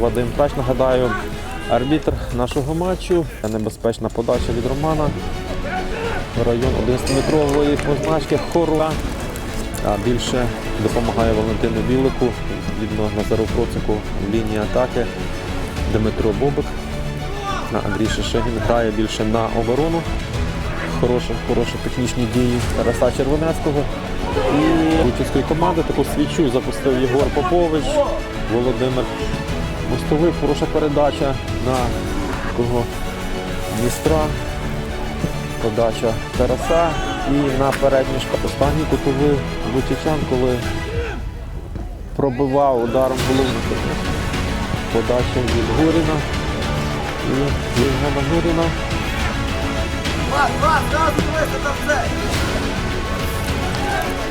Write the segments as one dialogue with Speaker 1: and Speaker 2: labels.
Speaker 1: Вадим Прач, нагадаю, арбітр нашого матчу. Небезпечна подача від Романа. Район 11-метрової позначки Хоруа. А більше допомагає Валентину Білику, відно Назару Процику в лінії атаки. Дмитро Бобик. Андрій Шишигін грає більше на оборону. Хороші, хороші технічні дії Тараса Червонецького. І учаської команди таку свічу запустив Єгор Попович, Володимир Мостовий. Хороша передача на кого Дністра. Подача Тараса і на передній шкаф. Останній кутовий Бучичан, коли пробивав ударом голову. Подача від Гуріна. І Євгена Гуріна.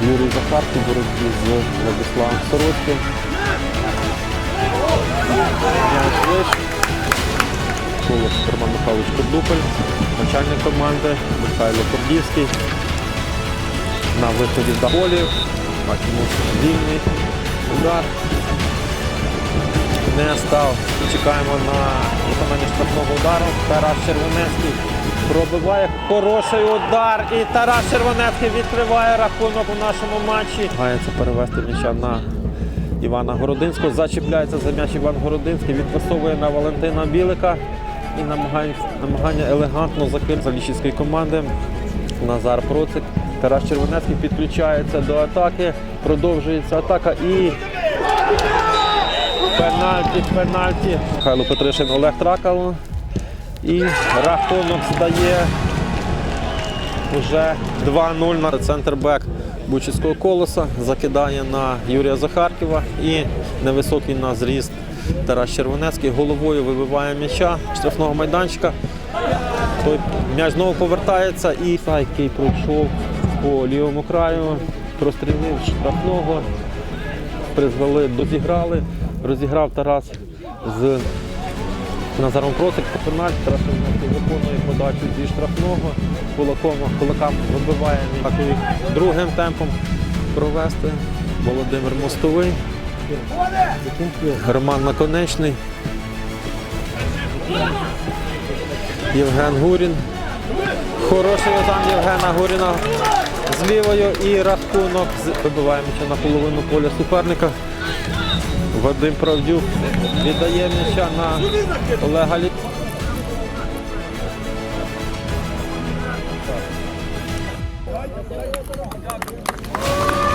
Speaker 1: Юрій Захарко боротьбі з Владиславом Сороцьким. Колос Роман Михайлович Кордупель, начальник команди Михайло Кордівський. На виході з полі. Бачимо вільний удар. Не став. Чекаємо на виконання штрафного удару. Тарас Червонецький пробиває хороший удар. І Тарас Червонецький відкриває рахунок у нашому матчі. Намагається перевести м'яча на Івана Городинського. Зачіпляється за м'яч Іван Городинський, відпасовує на Валентина Білика і намагання, намагання елегантно закинути залічівської команди. Назар Процик. Тарас Червонецький підключається до атаки. Продовжується атака і Пенальті, пенальті. Михайло Петришин, Олег Тракал. І рахунок здає вже 2-0 на центр-бек Бучицького колоса. Закидає на Юрія Захарківа і невисокий на зріст Тарас Червонецький. Головою вибиває м'яча штрафного майданчика. Той м'яч знову повертається і який пройшов по лівому краю, прострілив штрафного призвели, дозіграли, розіграв Тарас з Назаром Процик по пенальті. Тарас Червонецький подачу зі штрафного, кулаком, кулакам вибиває Так другим темпом провести. Володимир Мостовий, Роман Наконечний, Євген Гурін. Хороший удар Євгена Гуріна з лівою і рахунок вибиває м'яча на половину поля суперника. Вадим Правдюк віддає м'яча на Олега Лі. った。